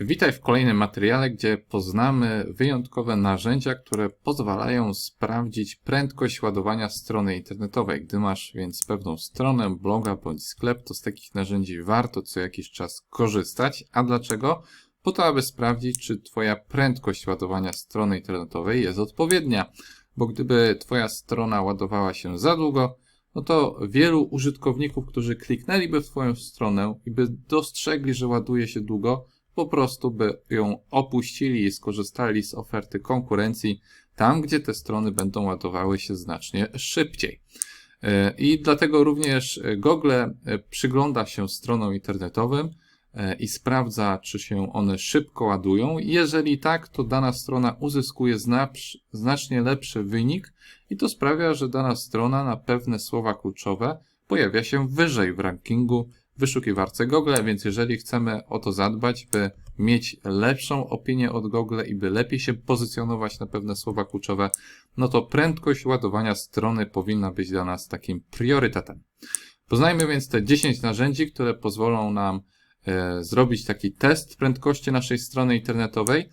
Witaj w kolejnym materiale, gdzie poznamy wyjątkowe narzędzia, które pozwalają sprawdzić prędkość ładowania strony internetowej. Gdy masz więc pewną stronę, bloga bądź sklep, to z takich narzędzi warto co jakiś czas korzystać. A dlaczego? Po to, aby sprawdzić, czy Twoja prędkość ładowania strony internetowej jest odpowiednia. Bo gdyby Twoja strona ładowała się za długo, no to wielu użytkowników, którzy kliknęliby w Twoją stronę i by dostrzegli, że ładuje się długo, po prostu by ją opuścili i skorzystali z oferty konkurencji tam, gdzie te strony będą ładowały się znacznie szybciej. E, I dlatego również Google e, przygląda się stronom internetowym e, i sprawdza, czy się one szybko ładują. Jeżeli tak, to dana strona uzyskuje znacznie lepszy wynik i to sprawia, że dana strona na pewne słowa kluczowe pojawia się wyżej w rankingu wyszukiwarce Google, więc jeżeli chcemy o to zadbać, by mieć lepszą opinię od Google i by lepiej się pozycjonować na pewne słowa kluczowe, no to prędkość ładowania strony powinna być dla nas takim priorytetem. Poznajmy więc te 10 narzędzi, które pozwolą nam e, zrobić taki test prędkości naszej strony internetowej.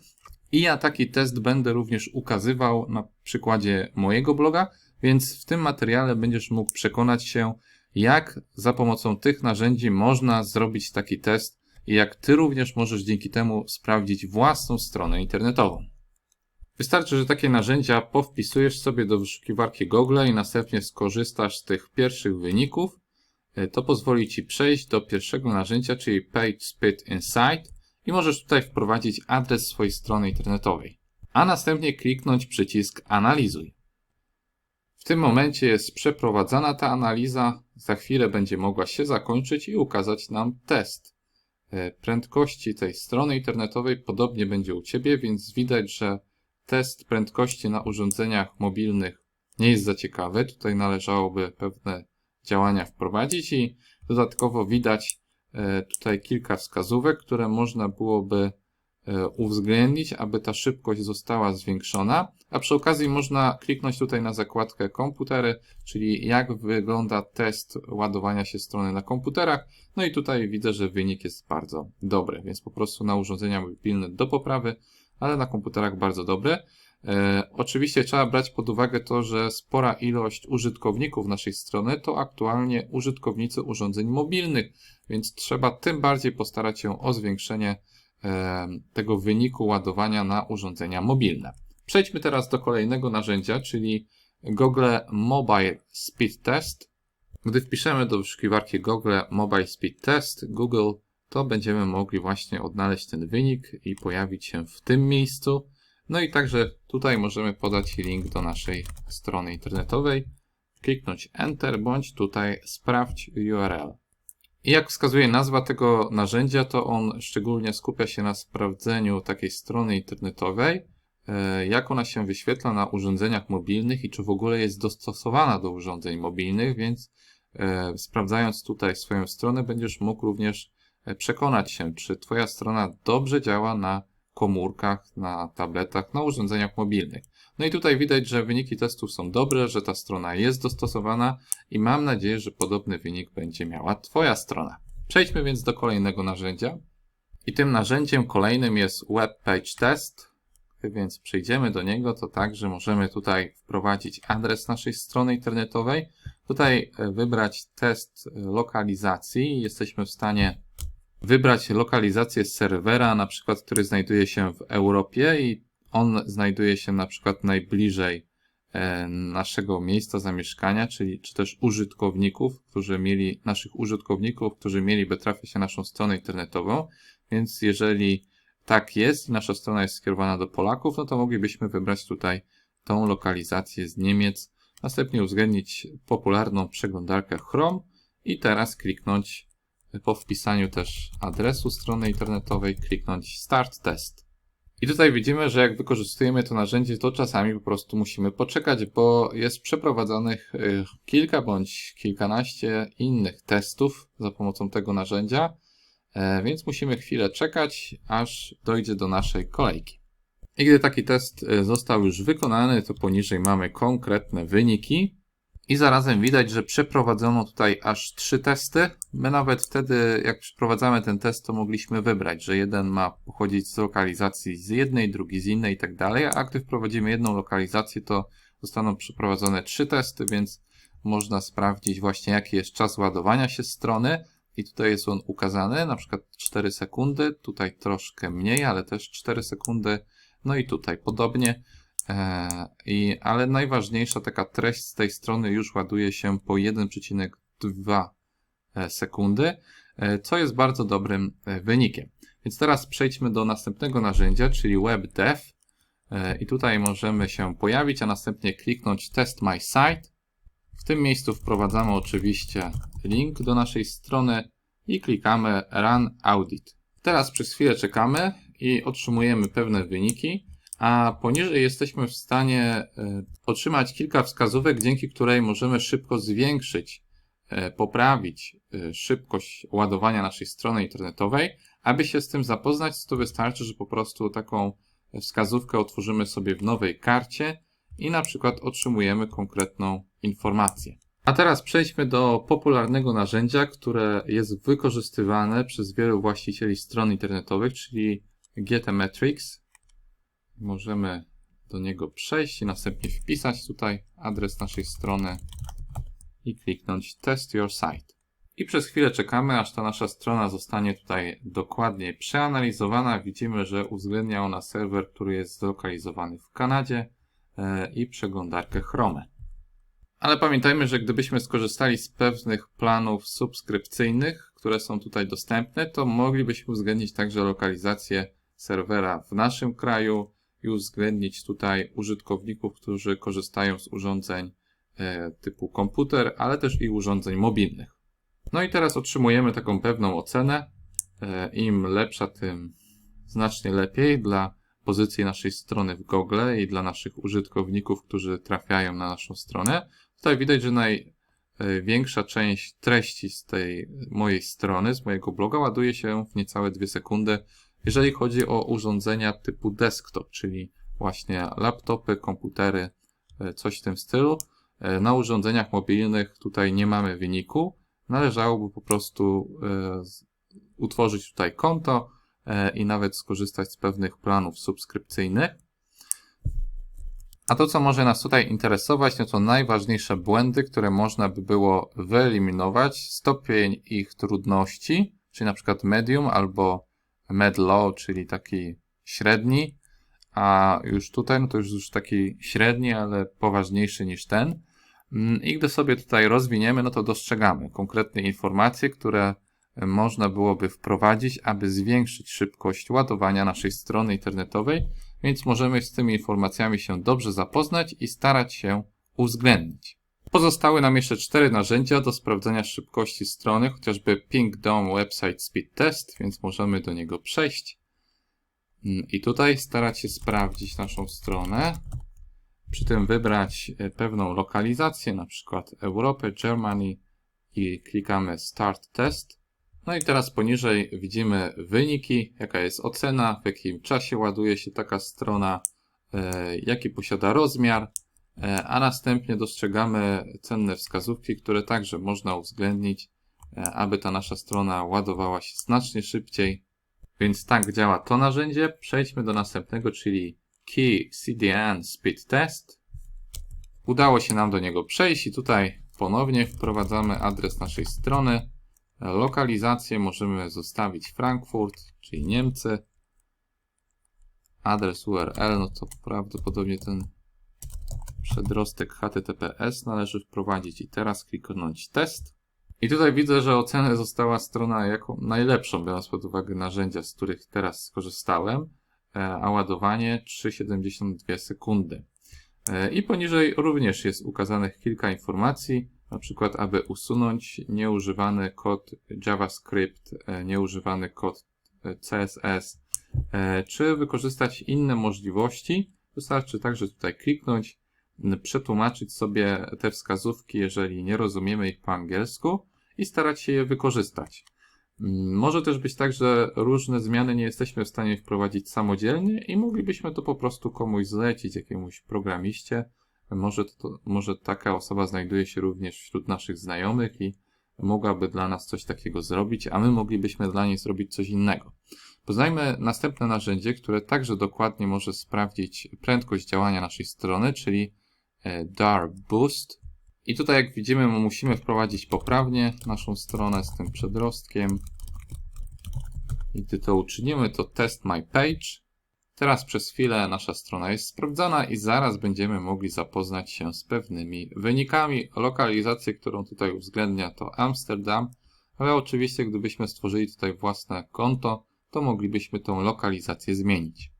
I ja taki test będę również ukazywał na przykładzie mojego bloga, więc w tym materiale będziesz mógł przekonać się, jak za pomocą tych narzędzi można zrobić taki test i jak Ty również możesz dzięki temu sprawdzić własną stronę internetową. Wystarczy, że takie narzędzia powpisujesz sobie do wyszukiwarki Google i następnie skorzystasz z tych pierwszych wyników. E, to pozwoli Ci przejść do pierwszego narzędzia, czyli PageSpeed Insight i możesz tutaj wprowadzić adres swojej strony internetowej, a następnie kliknąć przycisk Analizuj. W tym momencie jest przeprowadzana ta analiza, za chwilę będzie mogła się zakończyć i ukazać nam test. E, prędkości tej strony internetowej podobnie będzie u Ciebie, więc widać, że test prędkości na urządzeniach mobilnych nie jest za ciekawy. Tutaj należałoby pewne działania wprowadzić i dodatkowo widać e, tutaj kilka wskazówek, które można byłoby uwzględnić, aby ta szybkość została zwiększona. A przy okazji można kliknąć tutaj na zakładkę komputery, czyli jak wygląda test ładowania się strony na komputerach. No i tutaj widzę, że wynik jest bardzo dobry, więc po prostu na urządzenia mobilne do poprawy, ale na komputerach bardzo dobry. E, oczywiście trzeba brać pod uwagę to, że spora ilość użytkowników naszej strony to aktualnie użytkownicy urządzeń mobilnych, więc trzeba tym bardziej postarać się o zwiększenie tego wyniku ładowania na urządzenia mobilne. Przejdźmy teraz do kolejnego narzędzia, czyli Google Mobile Speed Test. Gdy wpiszemy do wyszukiwarki Google Mobile Speed Test Google, to będziemy mogli właśnie odnaleźć ten wynik i pojawić się w tym miejscu. No i także tutaj możemy podać link do naszej strony internetowej, kliknąć Enter bądź tutaj sprawdź URL. I jak wskazuje nazwa tego narzędzia, to on szczególnie skupia się na sprawdzeniu takiej strony internetowej, e, jak ona się wyświetla na urządzeniach mobilnych i czy w ogóle jest dostosowana do urządzeń mobilnych, więc e, sprawdzając tutaj swoją stronę, będziesz mógł również e, przekonać się, czy Twoja strona dobrze działa na komórkach, na tabletach, na urządzeniach mobilnych. No i tutaj widać, że wyniki testów są dobre, że ta strona jest dostosowana i mam nadzieję, że podobny wynik będzie miała Twoja strona. Przejdźmy więc do kolejnego narzędzia. I tym narzędziem kolejnym jest Web Page Test. Więc przejdziemy do niego, to tak, że możemy tutaj wprowadzić adres naszej strony internetowej. Tutaj e, wybrać test e, lokalizacji. Jesteśmy w stanie wybrać lokalizację serwera, na przykład, który znajduje się w Europie i on znajduje się na przykład najbliżej e, naszego miejsca zamieszkania, czyli czy też użytkowników, którzy mieli, naszych użytkowników, którzy mieliby trafić na naszą stronę internetową. Więc jeżeli tak jest i nasza strona jest skierowana do Polaków, no to moglibyśmy wybrać tutaj tą lokalizację z Niemiec, następnie uwzględnić popularną przeglądarkę Chrome i teraz kliknąć po wpisaniu też adresu strony internetowej, kliknąć Start Test. I tutaj widzimy, że jak wykorzystujemy to narzędzie, to czasami po prostu musimy poczekać, bo jest przeprowadzonych y, kilka bądź kilkanaście innych testów za pomocą tego narzędzia, e, więc musimy chwilę czekać, aż dojdzie do naszej kolejki. I gdy taki test y, został już wykonany, to poniżej mamy konkretne wyniki. I zarazem widać, że przeprowadzono tutaj aż trzy testy. My nawet wtedy, jak przeprowadzamy ten test, to mogliśmy wybrać, że jeden ma pochodzić z lokalizacji z jednej, drugi z innej i tak dalej, a gdy wprowadzimy jedną lokalizację, to zostaną przeprowadzone trzy testy, więc można sprawdzić właśnie jaki jest czas ładowania się strony i tutaj jest on ukazany, na przykład 4 sekundy, tutaj troszkę mniej, ale też 4 sekundy, no i tutaj podobnie. E, I, ale najważniejsza taka treść z tej strony już ładuje się po 1,2 e, sekundy, e, co jest bardzo dobrym wynikiem. Więc teraz przejdźmy do następnego narzędzia, czyli WebDev. I tutaj możemy się pojawić, a następnie kliknąć Test My Site. W tym miejscu wprowadzamy oczywiście link do naszej strony i klikamy Run Audit. Teraz przez chwilę czekamy i otrzymujemy pewne wyniki, a poniżej jesteśmy w stanie e, otrzymać kilka wskazówek, dzięki której możemy szybko zwiększyć, e, poprawić e, szybkość ładowania naszej strony internetowej. Aby się z tym zapoznać, to wystarczy, że po prostu taką wskazówkę otworzymy sobie w nowej karcie i na przykład otrzymujemy konkretną informację. A teraz przejdźmy do popularnego narzędzia, które jest wykorzystywane przez wielu właścicieli stron internetowych, czyli GTmetrix. Możemy do niego przejść i następnie wpisać tutaj adres naszej strony i kliknąć Test Your Site. I przez chwilę czekamy, aż ta nasza strona zostanie tutaj dokładnie przeanalizowana. Widzimy, że uwzględnia ona serwer, który jest zlokalizowany w Kanadzie e, i przeglądarkę Chrome. Ale pamiętajmy, że gdybyśmy skorzystali z pewnych planów subskrypcyjnych, które są tutaj dostępne, to moglibyśmy uwzględnić także lokalizację serwera w naszym kraju i uwzględnić tutaj użytkowników, którzy korzystają z urządzeń e, typu komputer, ale też i urządzeń mobilnych. No i teraz otrzymujemy taką pewną ocenę. E, Im lepsza, tym znacznie lepiej dla pozycji naszej strony w Google i dla naszych użytkowników, którzy trafiają na naszą stronę. Tutaj widać, że największa część treści z tej mojej strony, z mojego bloga ładuje się w niecałe 2 sekundy, jeżeli chodzi o urządzenia typu desktop, czyli właśnie laptopy, komputery, e, coś w tym stylu. E, Na urządzeniach mobilnych tutaj nie mamy wyniku. Należałoby po prostu e, utworzyć tutaj konto i nawet skorzystać z pewnych planów subskrypcyjnych. A to, co może nas tutaj interesować, no to najważniejsze błędy, które można by było wyeliminować, stopień ich trudności, czyli na przykład medium albo med low, czyli taki średni, a już tutaj, no to już, już taki średni, ale poważniejszy niż ten. Mm, I gdy sobie tutaj rozwiniemy, no to dostrzegamy konkretne informacje, które można byłoby wprowadzić, aby zwiększyć szybkość ładowania naszej strony internetowej, więc możemy z tymi informacjami się dobrze zapoznać i starać się uwzględnić. Pozostały nam jeszcze cztery narzędzia do sprawdzenia szybkości strony, chociażby Ping Dom Website Speed Test, więc możemy do niego przejść. Mm, I tutaj starać się sprawdzić naszą stronę. Przy tym wybrać e, pewną lokalizację, na przykład Europę, Germany i klikamy Start Test. No i teraz poniżej widzimy wyniki, jaka jest ocena, w jakim czasie ładuje się taka strona, e, jaki posiada rozmiar, a następnie dostrzegamy cenne wskazówki, które także można uwzględnić, e, aby ta nasza strona ładowała się znacznie szybciej. Więc tak działa to narzędzie. Przejdźmy do następnego, czyli Key CDN Speed Test. Udało się nam do niego przejść i tutaj ponownie wprowadzamy adres naszej strony. Lokalizację możemy zostawić Frankfurt, czyli Niemcy. Adres URL, no to prawdopodobnie ten przedrostek HTTPS należy wprowadzić i teraz kliknąć test. I tutaj widzę, że ocenę została strona jako najlepszą, biorąc pod uwagę narzędzia, z których teraz skorzystałem, e, a ładowanie 3,72 sekundy. E, I poniżej również jest ukazanych kilka informacji, na przykład, aby usunąć nieużywany kod JavaScript, e, nieużywany kod CSS, czy wykorzystać inne możliwości. Wystarczy także tutaj kliknąć, przetłumaczyć sobie te wskazówki, jeżeli nie rozumiemy ich po angielsku i starać się je wykorzystać. Mm, Może też być tak, że różne zmiany nie jesteśmy w stanie wprowadzić samodzielnie i moglibyśmy to po prostu komuś zlecić, jakiemuś programiście, Może, to, może taka osoba znajduje się również wśród naszych znajomych i mogłaby dla nas coś takiego zrobić, a my moglibyśmy dla niej zrobić coś innego. Poznajmy następne narzędzie, które także dokładnie może sprawdzić prędkość działania naszej strony, czyli DAR Boost. I tutaj jak widzimy musimy wprowadzić poprawnie naszą stronę z tym przedrostkiem. I gdy to uczynimy, to test my page. Teraz przez chwilę nasza strona jest sprawdzona i zaraz będziemy mogli zapoznać się z pewnymi wynikami. Lokalizację, którą tutaj uwzględnia to Amsterdam, ale oczywiście gdybyśmy stworzyli tutaj własne konto, to moglibyśmy tą lokalizację zmienić.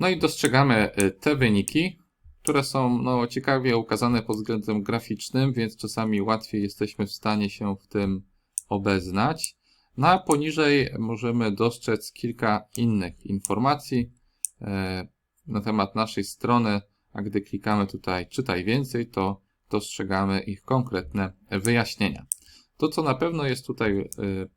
No i dostrzegamy y, te wyniki, które są no, ciekawie ukazane pod względem graficznym, więc czasami łatwiej jesteśmy w stanie się w tym obeznać. No a poniżej możemy dostrzec kilka innych informacji e, na temat naszej strony, a gdy klikamy tutaj czytaj więcej, to dostrzegamy ich konkretne wyjaśnienia. To, co na pewno jest tutaj y,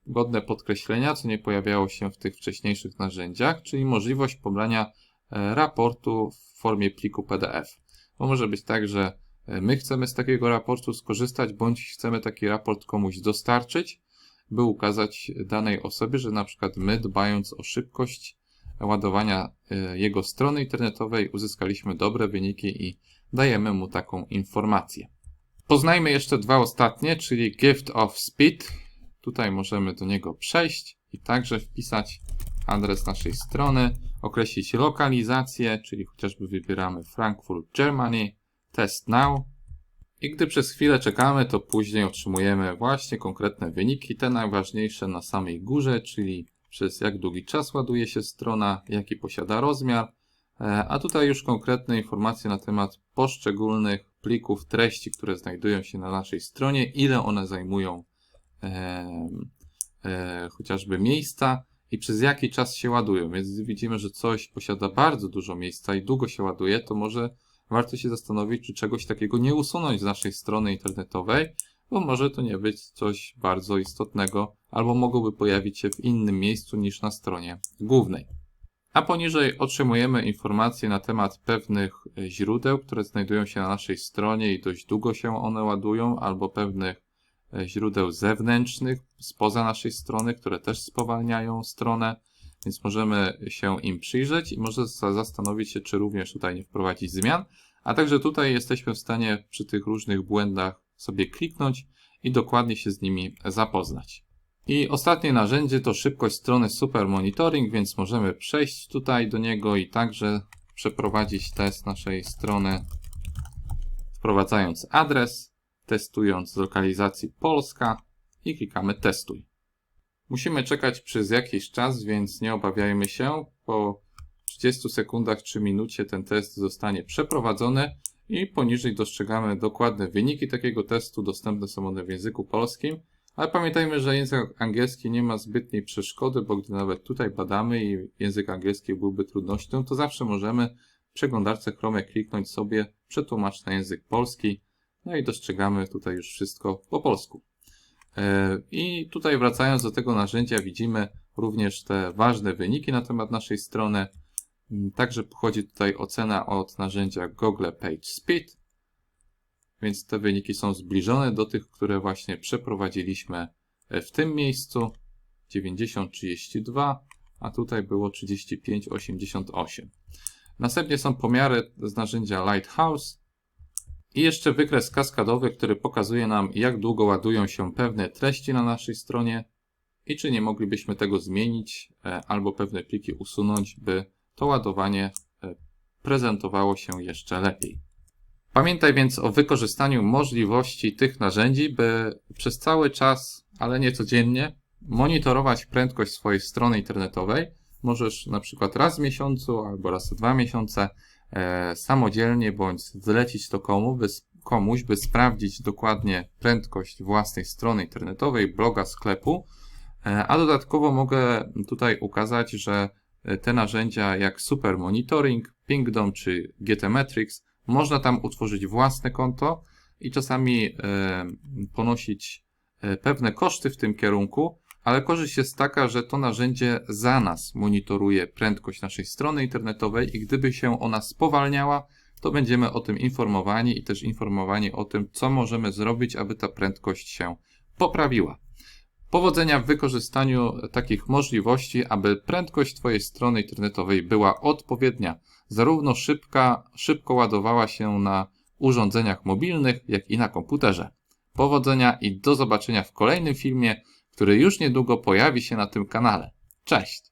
godne podkreślenia, co nie pojawiało się w tych wcześniejszych narzędziach, czyli możliwość pobrania e, raportu w formie pliku PDF. Bo może być tak, że e, my chcemy z takiego raportu skorzystać, bądź chcemy taki raport komuś dostarczyć, by ukazać danej osobie, że na przykład my, dbając o szybkość ładowania e, jego strony internetowej, uzyskaliśmy dobre wyniki i dajemy mu taką informację. Poznajmy jeszcze dwa ostatnie, czyli Gift of Speed. Tutaj możemy do niego przejść i także wpisać adres naszej strony, określić lokalizację, czyli chociażby wybieramy Frankfurt, Germany, Test Now. I gdy przez chwilę czekamy, to później otrzymujemy właśnie konkretne wyniki, te najważniejsze na samej górze, czyli przez jak długi czas ładuje się strona, jaki posiada rozmiar, e, a tutaj już konkretne informacje na temat poszczególnych plików treści, które znajdują się na naszej stronie, ile one zajmują e, e, chociażby miejsca i przez jaki czas się ładują. Więc widzimy, że coś posiada bardzo dużo miejsca i długo się ładuje, to może warto się zastanowić, czy czegoś takiego nie usunąć z naszej strony internetowej, bo może to nie być coś bardzo istotnego, albo mogłoby pojawić się w innym miejscu niż na stronie głównej. A poniżej otrzymujemy informacje na temat pewnych e, źródeł, które znajdują się na naszej stronie i dość długo się one ładują, albo pewnych źródeł zewnętrznych spoza naszej strony, które też spowalniają stronę, więc możemy się im przyjrzeć i może zastanowić się, czy również tutaj nie wprowadzić zmian. A także tutaj jesteśmy w stanie przy tych różnych błędach sobie kliknąć i dokładnie się z nimi zapoznać. I ostatnie narzędzie to szybkość strony Super Monitoring, więc możemy przejść tutaj do niego i także przeprowadzić test naszej strony, wprowadzając adres, testując z lokalizacji Polska i klikamy testuj. Musimy czekać przez jakiś czas, więc nie obawiajmy się. Po 30 sekundach czy minucie ten test zostanie przeprowadzony i poniżej dostrzegamy dokładne wyniki takiego testu. Dostępne są one w języku polskim. Ale pamiętajmy, że język angielski nie ma zbytniej przeszkody, bo gdy nawet tutaj badamy i język angielski byłby trudnością, to zawsze możemy w przeglądarce Chrome kliknąć sobie przetłumacz na język polski. No i dostrzegamy tutaj już wszystko po polsku. E, I tutaj wracając do tego narzędzia widzimy również te ważne wyniki na temat naszej strony. Także pochodzi tutaj ocena od narzędzia Google Page Speed. Więc te wyniki są zbliżone do tych, które właśnie przeprowadziliśmy e, w tym miejscu. 90-32, a tutaj było 35-88. Następnie są pomiary z narzędzia Lighthouse i jeszcze wykres kaskadowy, który pokazuje nam, jak długo ładują się pewne treści na naszej stronie i czy nie moglibyśmy tego zmienić e, albo pewne pliki usunąć, by to ładowanie e, prezentowało się jeszcze lepiej. Pamiętaj więc o wykorzystaniu możliwości tych narzędzi, by przez cały czas, ale nie codziennie, monitorować prędkość swojej strony internetowej. Możesz na przykład raz w miesiącu albo raz w dwa miesiące e, samodzielnie bądź zlecić to komu, by, komuś, by sprawdzić dokładnie prędkość własnej strony internetowej, bloga, sklepu. E, a dodatkowo mogę tutaj ukazać, że te narzędzia jak Super Monitoring, Pingdom czy GTmetrix można tam utworzyć własne konto i czasami e, ponosić e, pewne koszty w tym kierunku, ale korzyść jest taka, że to narzędzie za nas monitoruje prędkość naszej strony internetowej i gdyby się ona spowalniała, to będziemy o tym informowani i też informowani o tym, co możemy zrobić, aby ta prędkość się poprawiła. Powodzenia w wykorzystaniu takich możliwości, aby prędkość Twojej strony internetowej była odpowiednia, zarówno szybka, szybko ładowała się na urządzeniach mobilnych, jak i na komputerze. Powodzenia i do zobaczenia w kolejnym filmie, który już niedługo pojawi się na tym kanale. Cześć!